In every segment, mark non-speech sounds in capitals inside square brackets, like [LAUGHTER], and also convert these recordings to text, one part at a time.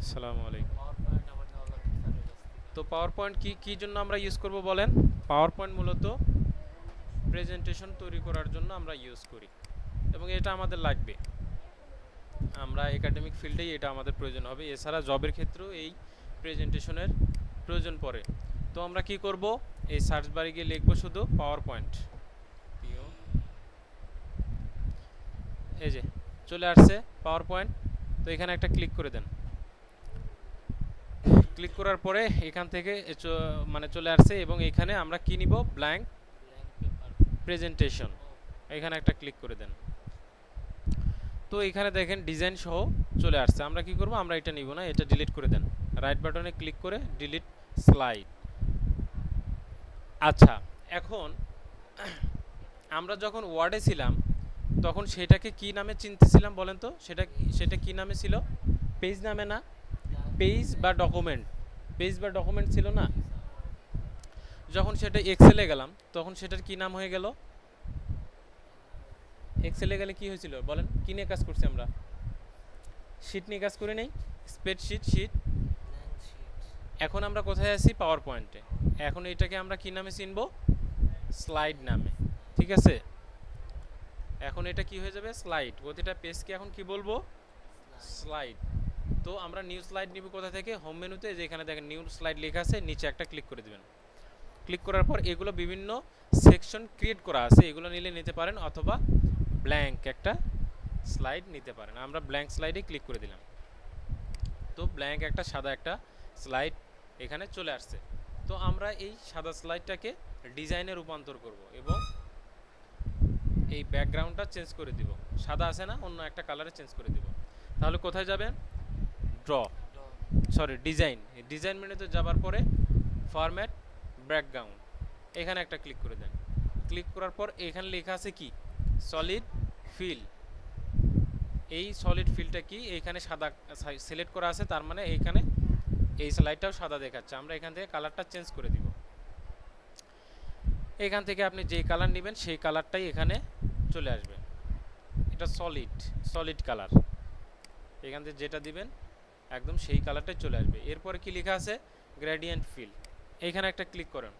আসসালামু আলাইকুম। তো পাওয়ার পয়েন্ট কি কি জন্য আমরা ইউজ করব বলেন? পাওয়ার পয়েন্ট মূলত প্রেজেন্টেশন তৈরি করার জন্য আমরা ইউজ করি। এবং এটা আমাদের লাগবে। আমরা একাডেমিক ফিল্ডেই এটা আমাদের প্রয়োজন হবে। এছাড়া জবের ক্ষেত্রেও এই প্রেজেন্টেশনের প্রয়োজন পড়ে। তো আমরা কি করব? এই সার্চ বারে গিয়ে লিখব শুধু পাওয়ার পয়েন্ট এই যে চলে আসছে পাওয়ার পয়েন্ট তো এখানে একটা ক্লিক করে দেন। ক্লিক করার পরে এখান থেকে মানে চলে আসছে এবং এখানে আমরা কি নিব? ব্ল্যাঙ্ক প্রেজেন্টেশন এখানে একটা ক্লিক করে দেন। তো এখানে দেখেন ডিজাইন সহ চলে আসছে। আমরা কি করব? আমরা এটা নিব না, এটা ডিলিট করে দেন। রাইট বাটনে ক্লিক করে ডিলিট স্লাইড আচ্ছা এখন আমরা যখন ওয়ার্ডে ছিলাম, তখন সেটাকে কি নামে চিনতেছিলাম বলেন তো? সেটা সেটা কি নামে ছিল? পেজ নামে না? পেজ বা ডকুমেন্ট পেজ বা ডকুমেন্ট ছিল না? যখন সেটা এক্সেলে গেলাম, তখন সেটার কি নাম হয়ে গেল? এক্সেলে গেলে কি হয়েছিল বলেন? কি নিয়ে কাজ করছি আমরা? শিট নিয়ে কাজ করে নেই? স্প্রেডশিট শিট এখন আমরা কোথায় আছি? পাওয়ার পয়েন্টে এখন এটাকে আমরা কি নামে চিনব? স্লাইড নামে। ঠিক আছে? এখন এটা কি হয়ে যাবে? স্লাইড প্রতিটা পেজকে এখন কি বলব? স্লাইড তো আমরা নিউ স্লাইড নিব কোথা থেকে? হোম মেনুতে যেখানে দেখেন নিউ স্লাইড লেখা আছে, নিচে একটা ক্লিক করে দিবেন। ক্লিক করার পর এগুলো বিভিন্ন সেকশন ক্রিয়েট করা আছে, এগুলো নিলে নিতে পারেন অথবা ব্ল্যাঙ্ক একটা স্লাইড নিতে পারেন। আমরা ব্ল্যাঙ্ক স্লাইডে ক্লিক করে দিলাম। তো ব্ল্যাঙ্ক একটা, সাদা একটা স্লাইড এখানে চলে আসছে। তো আমরা এই সাদা স্লাইডটাকে ডিজাইনে রূপান্তর করব এবং এই ব্যাকগ্রাউন্ডটা চেঞ্জ করে দিব। সাদা আছে না, অন্য একটা কালারে চেঞ্জ করে দিব। তাহলে কোথায় যাবেন? Draw, sorry, design. ডিজাইন মেনুতে যাবার পরে ফরম্যাট, ব্যাকগ্রাউন্ড। এখানে একটা ক্লিক করে দেন। ক্লিক করার পর এখানে লেখা আছে কি? Solid feel. এই সলিড ফিলটা কি? এইখানে সাদা সিলেক্ট করা আছে, তার মানে এইখানে এই স্লাইডটাও সাদা দেখাচ্ছে। আমরা এখান থেকে কালারটা চেঞ্জ করে দিব। এখান থেকে আপনি যেই কালার নেবেন, সেই কালারটাই এখানে চলে আসবে। এটা সলিড সলিড কালার। এখান থেকে যেটা দিবেন একদম সেই কালারটাই চলে আসবে। এরপরে কি লেখা আছে? গ্রেডিয়েন্ট ফিল এইখানে একটা ক্লিক করেন।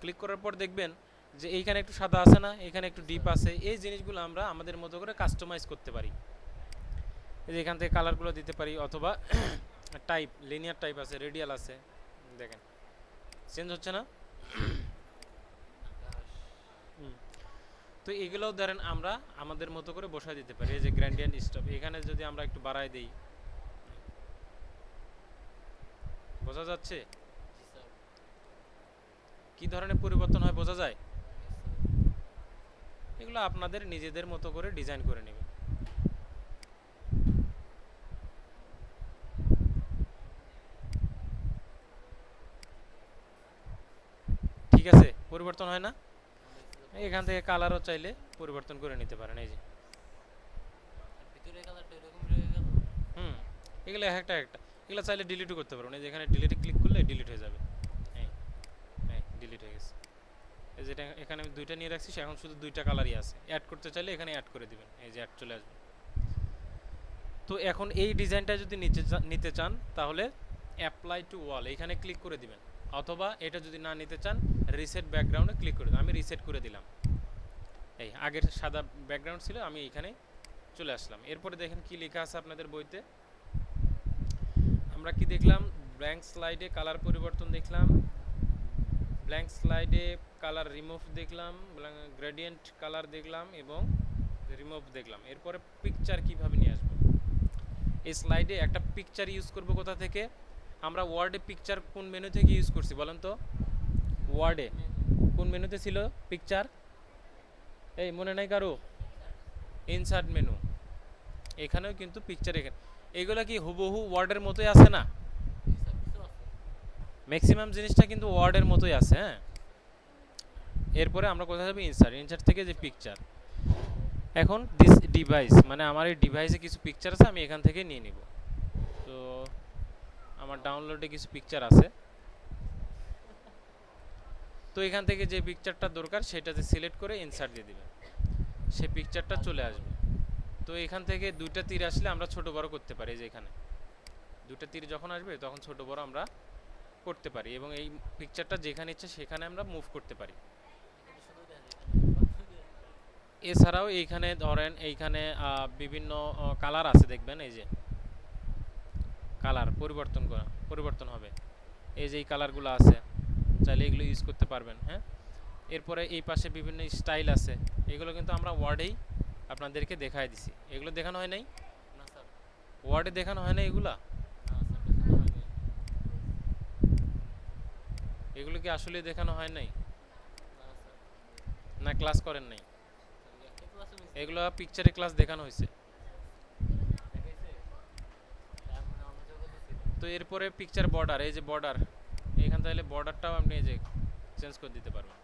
ক্লিক করার পর দেখবেন যে এইখানে একটু সাদা আছে না, এখানে একটু ডিপ আছে। এই জিনিসগুলো আমরা আমাদের মতো করে কাস্টমাইজ করতে পারি। যে এখান থেকে কালারগুলো দিতে পারি, অথবা টাইপ লিনিয়ার টাইপ আছে রেডিয়াল আছে। দেখেন চেঞ্জ হচ্ছে না? [CLEARS THROAT] তো এগুলোও ধরেন আমরা আমাদের মতো করে বসায় দিতে পারি। এই যে গ্র্যান্ডিয়ান স্টপ এখানে যদি আমরা একটু বাড়ায় দিই বোঝা যাচ্ছে? কি ধরনের পরিবর্তন হয় বোঝা যায়? এগুলো আপনাদের নিজেদের মতো করে ডিজাইন করে নেবে। ঠিক আছে পরিবর্তন হয় না? এখান থেকে কালারও চাইলে পরিবর্তন করে নিতে পারেন এই যে। হুম এগুলো একটা একটা। এগুলো চাইলে ডিলিটও করতে পারবেন এই যে এখানে ডিলিটে ক্লিক করলে ডিলিট হয়ে যাবে। হ্যাঁ এই ডিলিট হয়ে গেছে। এই যেটা এখানে আমি দুইটা নিয়ে রাখছি এখন শুধু দুইটা কালারই আছে। অ্যাড করতে চাইলে এখানে অ্যাড করে দিবেন। এই যে অ্যাড চলে আসবে। তো এখন এই ডিজাইনটা যদি নিতে চা- নিতে চান, তাহলে অ্যাপ্লাই টু ওয়াল এখানে ক্লিক করে দিবেন। অথবা এটা যদি না নিতে চান রিসেট ব্যাকগ্রাউন্ডে ক্লিক করে দিন আমি রিসেট করে দিলাম। এই, আগের সাদা ব্যাকগ্রাউন্ড ছিল, আমি এইখানে চলে আসলাম। এরপরে দেখেন কি লেখা আছে আপনাদের বইতে। আমরা কি দেখলাম? ব্ল্যাঙ্ক স্লাইডে কালার পরিবর্তন দেখলাম। ব্ল্যাঙ্ক স্লাইডে কালার রিমুভ দেখলাম গ্রেডিয়েন্ট কালার দেখলাম এবং রিমুভ দেখলাম। এরপরে পিকচার কীভাবে নিয়ে আসব? এই স্লাইডে একটা পিকচার ইউজ করব কোথা থেকে? আমরা ওয়ার্ডে পিকচার কোন মেনু থেকে ইউজ করছি বলেন তো? ওয়ার্ডে কোন মেনুতে ছিল পিকচার এই মনে নাই কারও? ইনসার্ট মেনু এখানেও কিন্তু পিকচার এখানে এগুলো কি হুবহু ওয়ার্ডের মতোই আছে না? ম্যাক্সিমাম জিনিসটা কিন্তু ওয়ার্ডের মতোই আছে হ্যাঁ? এরপরে আমরা কোথায় যাব? ইনসার্ট ইনসার্ট থেকে যে পিকচার এখন দিস ডিভাইস মানে আমার এই ডিভাইসে কিছু পিকচার আছে, আমি এখান থেকে নিয়ে নিব। তো আমার ডাউনলোডে কিছু পিকচার আছে। তো এখান থেকে যে পিকচারটা দরকার, সেটাতে সিলেক্ট করে ইনসার্ট দিয়ে দিবেন। সেই পিকচারটা চলে আসবে। তো এখান থেকে দুইটা তীর আসলে আমরা ছোট বড় করতে পারি যে এখানে। দুটো তীর যখন আসবে, তখন ছোট বড় আমরা করতে পারি এবং এই পিকচারটা যেখানে ইচ্ছে সেখানে আমরা মুভ করতে পারি। এছাড়াও এইখানে ধরেন এইখানে বিভিন্ন কালার আছে দেখবেন, এই যে। কালার পরিবর্তন করা, পরিবর্তন হবে। এই যে এই কালারগুলো আছে, চাইলে এগুলো ইউজ করতে পারবেন হ্যাঁ? এরপরে এই পাশে বিভিন্ন স্টাইল আছে। এগুলো কিন্তু আমরা ওয়ার্ডেই আপনাদেরকে দেখাই দিছি। এগুলো দেখানো হয় নাই? না স্যার ওয়ার্ডে দেখানো হয় না এগুলা এগুলো কি আসলে দেখানো হয় নাই? না ক্লাস করেন নাই? এগুলো পিকচারে ক্লাস দেখানো হয়েছে। মানে তো এরপরে পিকচার বর্ডার এই যে বর্ডার এখান তাহলে বর্ডারটাও আপনি এই যে চেঞ্জ করে দিতে পারবেন।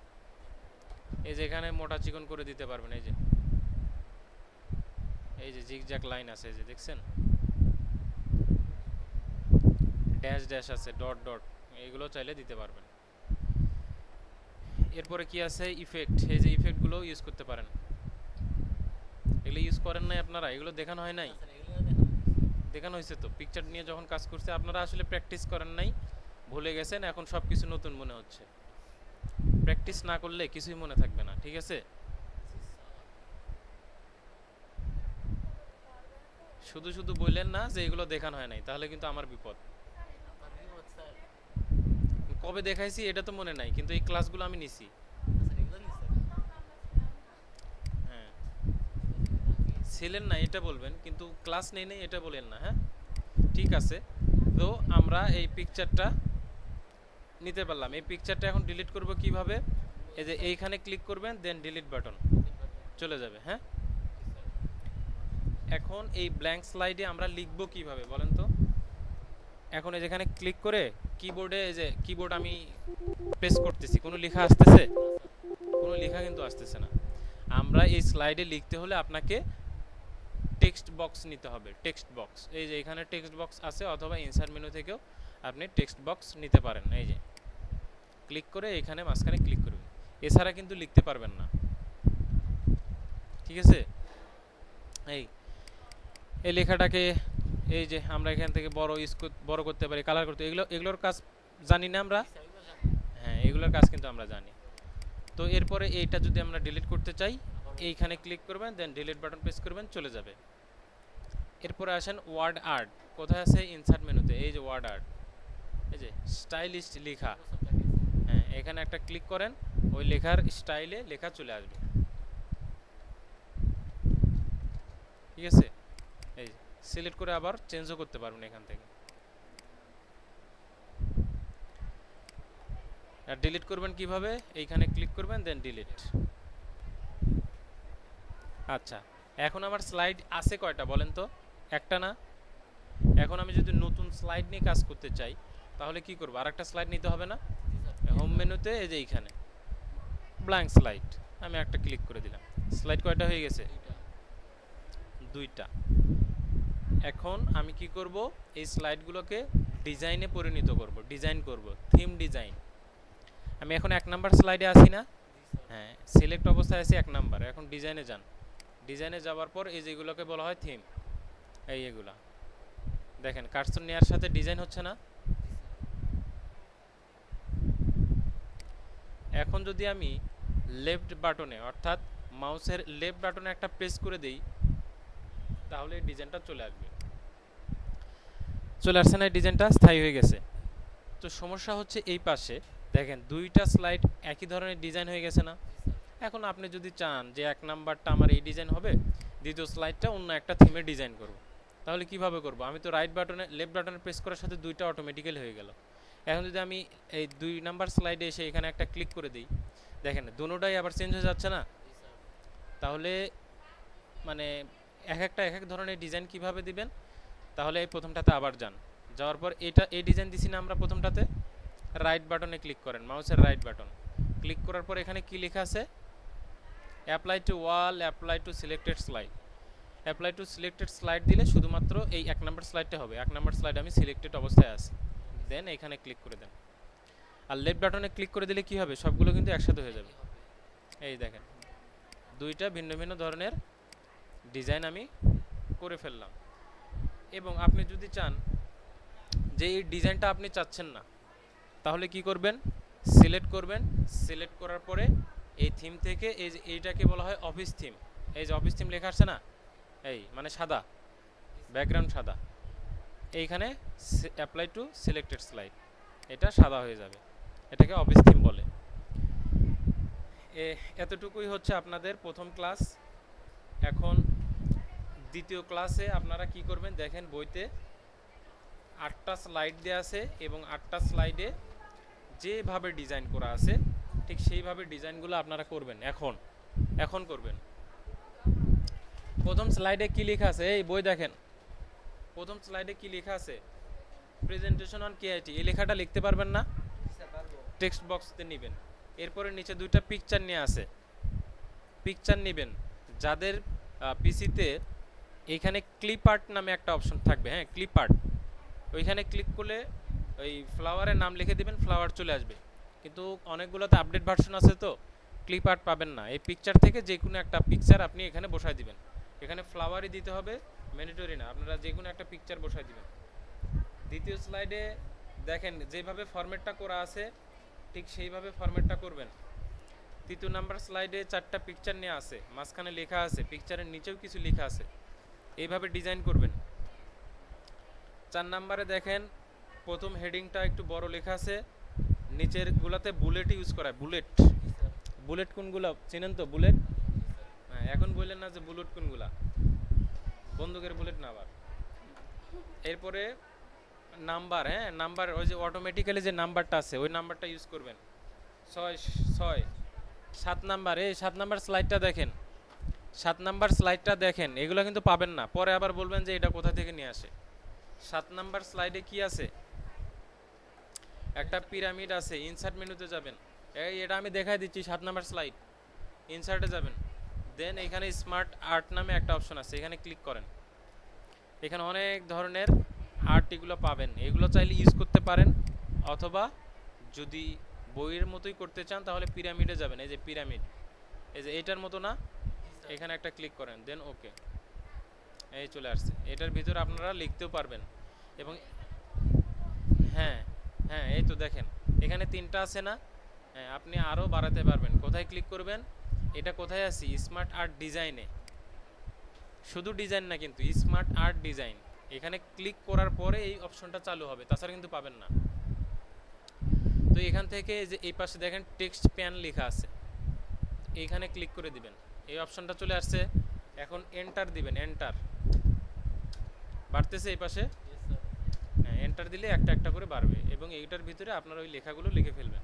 এই যে এখানে মোটা চিকন করে দিতে পারবেন এই যে। এই যে জিগজ্যাক লাইন আছে, এই যে দেখছেন? ড্যাশ ড্যাশ আছে ডট ডট এইগুলো চাইলে দিতে পারবেন। এরপরে কি আছে? ইফেক্ট এই যে ইফেক্টগুলো ইউজ করতে পারেন। এগুলো ইউজ করেন নাই আপনারা? এগুলো দেখানো হয় নাই? দেখানো হয়েছে তো। পিকচার নিয়ে যখন কাজ করছে, আপনারা আসলে প্র্যাকটিস করেন নাই, ভুলে গেছেন, এখন সব কিছু নতুন মনে হচ্ছে। প্র্যাকটিস না করলে কিছুই মনে থাকবে না, ঠিক আছে? শুধু শুধু বললেন না যে এগুলো দেখানো হয় নাই তাহলে কিন্তু আমার বিপদ। কবে দেখাইছি এটা তো মনে নাই কিন্তু এই ক্লাসগুলো আমি নিছি। স্যার হ্যাঁ। ছিলেন না এটা বলবেন কিন্তু ক্লাস নেই নেই এটা বলেন না হ্যাঁ? ঠিক আছে। তো আমরা এই পিকচারটা নিতে পারলাম। এই পিকচারটা এখন ডিলিট করব কীভাবে? এই যে এইখানে ক্লিক করবেন দেন ডিলিট বাটন চলে যাবে হ্যাঁ? এখন এই ব্ল্যাঙ্ক স্লাইডে আমরা লিখব কীভাবে, বলেন তো? এখন এই যেখানে ক্লিক করে কিবোর্ডে এই যে কিবোর্ড আমি প্রেস করতেছি, কোনো লেখা আসতেছে? কোনো লেখা কিন্তু আসতেছে না। আমরা এই স্লাইডে লিখতে হলে আপনাকে টেক্সট বক্স নিতে হবে টেক্সট বক্স এই যে এখানে টেক্সট বক্স আছে অথবা ইনসার্ট মেনু থেকেও আপনি টেক্সট বক্স নিতে পারেন, এই যে। ক্লিক করে এখানে মাঝখানে ক্লিক করবেন। এছাড়া কিন্তু লিখতে পারবেন না। ঠিক আছে? এই এই লেখাটাকে এই যে আমরা এখান থেকে বড় ইউজ বড় করতে পারি কালার করতে এগুলো এগুলোর কাজ জানি না আমরা? হ্যাঁ এগুলোর কাজ কিন্তু আমরা জানি। তো এরপরে এইটা যদি আমরা ডিলিট করতে চাই, এইখানে ক্লিক করবেন দেন ডিলিট বাটন প্রেস করবেন, চলে যাবে। এরপরে আসেন ওয়ার্ড আর্ট কোথায় আছে? ইনসার্ট মেনুতে। এই যে ওয়ার্ড আর্ট এই যে স্টাইলিস্ট লেখা। হ্যাঁ এখানে একটা ক্লিক করেন, ওই লেখার স্টাইলে লেখা চলে আসবে। ঠিক আছে? সিলেক্ট করে আবার চেঞ্জও করতে পারবেন এখান থেকে। আর ডিলিট করবেন কীভাবে? এইখানে ক্লিক করবেন দেন ডিলিট আচ্ছা এখন আমার স্লাইড আছে কয়টা বলেন তো? একটা না? এখন আমি যদি নতুন স্লাইড নিয়ে কাজ করতে চাই, তাহলে কি করব? আরেকটা স্লাইড নিতে হবে না? হোম মেনুতে এই যে এইখানে। ব্ল্যাঙ্ক স্লাইড আমি একটা ক্লিক করে দিলাম। স্লাইড কয়টা হয়ে গেছে? দুইটা। এখন আমি কি করব? এই স্লাইডগুলোকে ডিজাইনে পরিণত করব ডিজাইন করব থিম ডিজাইন আমি এখন এক নাম্বার স্লাইডে আছি না? হ্যাঁ সিলেক্ট অবস্থায় আছি এক নাম্বার। এখন ডিজাইনে যান। ডিজাইনে যাওয়ার পর এই যেগুলোকে বলা হয় থিম এই এগুলা। দেখেন কার্সন নেওয়ার সাথে ডিজাইন হচ্ছে না। এখন যদি আমি লেফট বাটনে অর্থাৎ মাউসের লেফট বাটনে একটা প্রেস করে দেই, তাহলে ডিজাইনটা চলে আসবে। চলে আসছে না ডিজাইনটা স্থায়ী হয়ে গেছে। তো সমস্যা হচ্ছে এই পাশে। দেখেন, দুইটা স্লাইড একই ধরনের ডিজাইন হয়ে গেছে না। এখন আপনি যদি চান যে এক নাম্বারটা আমার এই ডিজাইন হবে, দ্বিতীয় স্লাইডটা অন্য একটা থিমে ডিজাইন করব। তাহলে কীভাবে করব? আমি তো রাইট বাটনে লেফট বাটনে প্রেস করার সাথে দুইটা অটোমেটিক্যালি হয়ে গেল। এখন যদি আমি এই দুই নাম্বার স্লাইডে এসে এখানে একটা ক্লিক করে দিই, দেখেন, দুটোটাই আবার চেঞ্জ হয়ে যাচ্ছে না? তাহলে মানে এক একটা, এক এক ধরনের ডিজাইন কীভাবে দিবেন? তাহলে এই প্রথমটাতে আবার যান। যাওয়ার পর এটা, এই ডিজাইন দিছি না আমরা প্রথমটাতে। রাইট বাটনে ক্লিক করেন মাউসের রাইট বাটন ক্লিক করার পর এখানে কি লেখা আছে? Apply to all apply to selected slide apply to selected slide দিলে শুধুমাত্র এই এক নাম্বার স্লাইডটা হবে। এক নাম্বার স্লাইড আমি সিলেক্টেড অবস্থায় আছি। দেন এখানে ক্লিক করে দেন। আর লেফট বাটনে ক্লিক করে দিলে কি হবে? সবগুলো কিন্তু একসাথে হয়ে যাবে। এই দেখেন। দুইটা ভিন্ন ভিন্ন ধরনের ডিজাইন আমি করে ফেললাম। এবং আপনি যদি চান যে এই ডিজাইনটা আপনি চাচ্ছেন না, তাহলে কি করবেন? সিলেক্ট করবেন। সিলেক্ট করার পরে এই থিম থেকে এই যে এইটাকে বলা হয় অফিস থিম। এই যে অফিস থিম লেখা আছে না? এই মানে সাদা, ব্যাকগ্রাউন্ড সাদা। এইখানে অ্যাপ্লাই টু সিলেক্টেড স্লাইড এটা সাদা হয়ে যাবে। এটাকে অফিস থিম বলে। এতটুকুই হচ্ছে আপনাদের প্রথম ক্লাস। এখন দ্বিতীয় ক্লাসে আপনারা কি করবেন? দেখেন বইতে আটটা স্লাইড দেওয়া আছে এবং আটটা স্লাইডে যেভাবে ডিজাইন করা আছে, ঠিক সেইভাবে ডিজাইনগুলো আপনারা করবেন। এখন এখন করবেন। প্রথম স্লাইডে কি লেখা আছে? এই বই দেখেন। প্রথম স্লাইডে কি লেখা আছে? প্রেজেন্টেশন অন কেআইটি এই লেখাটা লিখতে পারবেন না? টেক্সট বক্সতে নেবেন। এরপরে নিচে দুইটা পিকচার নিয়ে আছে। পিকচার নেবেন। যাদের পিসিতে এইখানে ক্লিপ আর্ট নামে একটা অপশন থাকবে হ্যাঁ ক্লিপ আর্ট ওইখানে ক্লিক করলে ওই ফ্লাওয়ারের নাম লিখে দেবেন ফ্লাওয়ার চলে আসবে। কিন্তু অনেকগুলোতে আপডেট ভার্সন আছে তো ক্লিপ আর্ট পাবেন না। এই পিকচার থেকে যে কোনো একটা পিকচার আপনি এখানে বসায় দিবেন। এখানে ফ্লাওয়ারই দিতে হবে ম্যান্ডেটরি না। আপনারা যে কোনো একটা পিকচার বসায় দিবেন। দ্বিতীয় স্লাইডে দেখেন, যেভাবে ফরম্যাটটা করা আছে, ঠিক সেইভাবে ফরম্যাটটা করবেন। তৃতীয় নাম্বার স্লাইডে চারটা পিকচার নিয়ে আছে। মাঝখানে লেখা আছে পিকচারের নিচেও কিছু লেখা আছে। এইভাবে ডিজাইন করবেন। চার নাম্বারে দেখেন, প্রথম হেডিংটা একটু বড় লেখা আছে। নিচের গুলাতে বুলেট ইউজ করা বুলেট বুলেট কোনগুলা? চেনেন তো বুলেট হ্যাঁ এখন বললেন না যে বুলেট কোনগুলা। বন্দুকের বুলেট না আবার। এরপরে নাম্বার হ্যাঁ নাম্বার, ওই যে অটোমেটিক্যালি যে নাম্বারটা আছে, ওই নাম্বারটা ইউজ করবেন। ছয় ছয়, সাত নাম্বার, এই সাত নাম্বার স্লাইডটা দেখেন। সাত নাম্বার স্লাইডটা দেখেন, এগুলো কিন্তু পাবেন না। পরে আবার বলবেন যে এটা কোথা থেকে নিয়ে আসে। সাত নাম্বার স্লাইডে কি আছে? একটা পিরামিড আছে ইনসার্ট মেনুতে যাবেন। এই, এটা আমি দেখাই দিচ্ছি, সাত নাম্বার স্লাইড ইনসার্টে যাবেন। দেন এখানে স্মার্ট আর্ট নামে একটা অপশন আছে, এখানে ক্লিক করেন। এখানে অনেক ধরনের আর্ট এগুলো পাবেন। এগুলো চাইলে ইউজ করতে পারেন, অথবা যদি বইয়ের মতোই করতে চান, তাহলে পিরামিডে যাবেন। এই যে পিরামিড, এই যে এটার মতো না? এখানে একটা ক্লিক করেন দেন ওকে এই চলে আসছে। এটার ভিতরে আপনারা লিখতেও পারবেন। এবং হ্যাঁ হ্যাঁ এই তো দেখেন, এখানে তিনটা আছে না? হ্যাঁ আপনি আরও বাড়াতে পারবেন। কোথায় ক্লিক করবেন? এটা কোথায় আছে? স্মার্ট আর্ট ডিজাইনে শুধু ডিজাইন না কিন্তু স্মার্ট আর্ট ডিজাইন এখানে ক্লিক করার পরে এই অপশনটা চালু হবে, তাছাড়া কিন্তু পাবেন না। তো এখান থেকে যে, এই পাশে দেখেন টেক্সট প্যান লেখা আছে। এইখানে ক্লিক করে দিবেন। এই অপশানটা চলে আসছে। এখন এন্টার দিবেন এন্টার বাড়তেছে এই পাশে? হ্যাঁ এন্টার দিলে একটা একটা করে বাড়বে এবং এইটার ভিতরে আপনারা ওই লেখাগুলো লিখে ফেলবেন।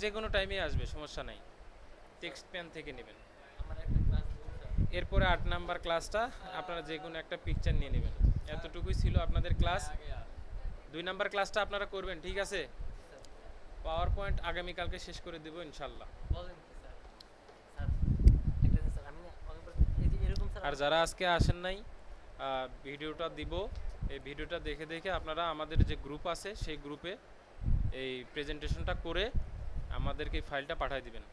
যে কোনো টাইমে আসবে সমস্যা নাই। টেক্সট প্যান থেকে নেবেন। এরপরে আট নাম্বার ক্লাসটা আপনারা যে কোনো একটা পিকচার নিয়ে নেবেন। এতটুকুই ছিল আপনাদের ক্লাস দুই নাম্বার ক্লাসটা আপনারা করবেন ঠিক আছে? পাওয়ার পয়েন্ট আগামীকালকে শেষ করে দেবো ইনশাল্লাহ। আর যারা আজকে আসেন নাই ভিডিওটা দিব। এই ভিডিওটা দেখে দেখে আপনারা আমাদের যে গ্রুপ আছে সেই গ্রুপে এই প্রেজেন্টেশনটা করে আমাদেরকে এই ফাইলটা পাঠিয়ে দিবেন।